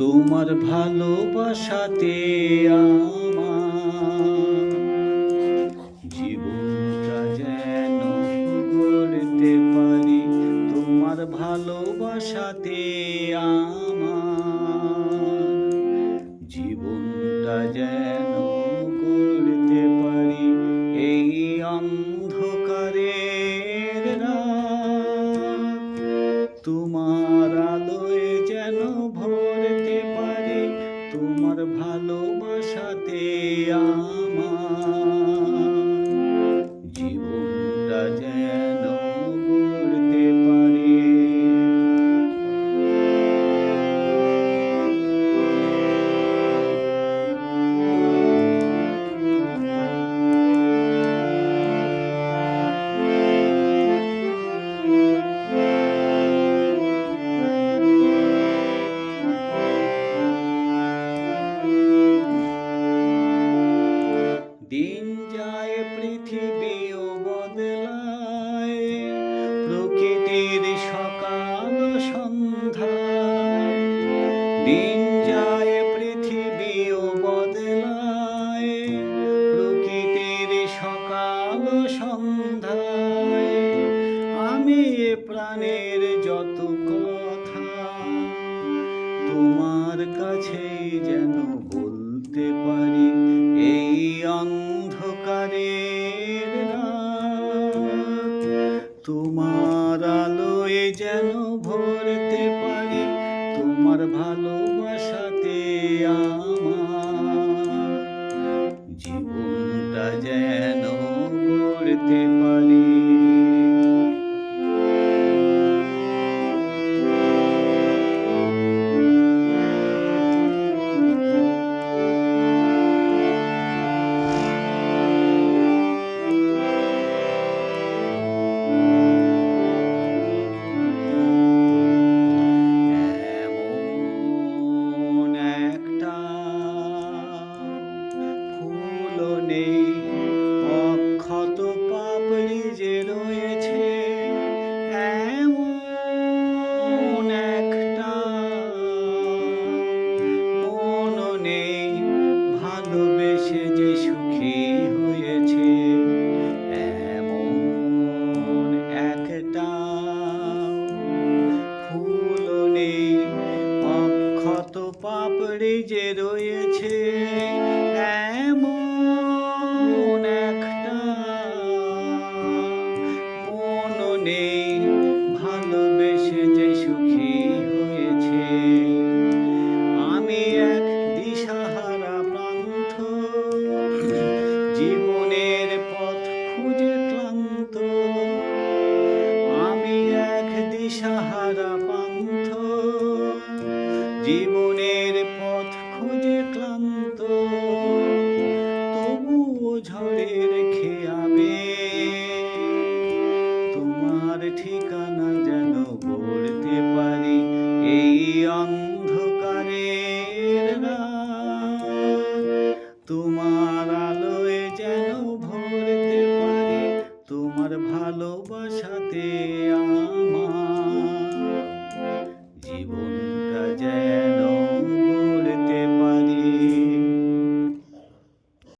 তোমার ভালোবাসাতে আমার জীবনটা যেন গড়তে পারি, তোমার ভালোবাসাতে আমার জীবনটা যেন গড়তে পারি, এই অন্ধকারের রাত। তোমার আমার তোমার পাপড়ি যে রয়েছে, এমন একটা মন নেই ভালোবেসে যে সুখী হয়েছে। আমি এক দিশাহারা প্রান্ত, জীবনের পথ খুঁজে ক্লান্ত। আমি এক দিশাহারা পান্থ জীবনের çal diyerek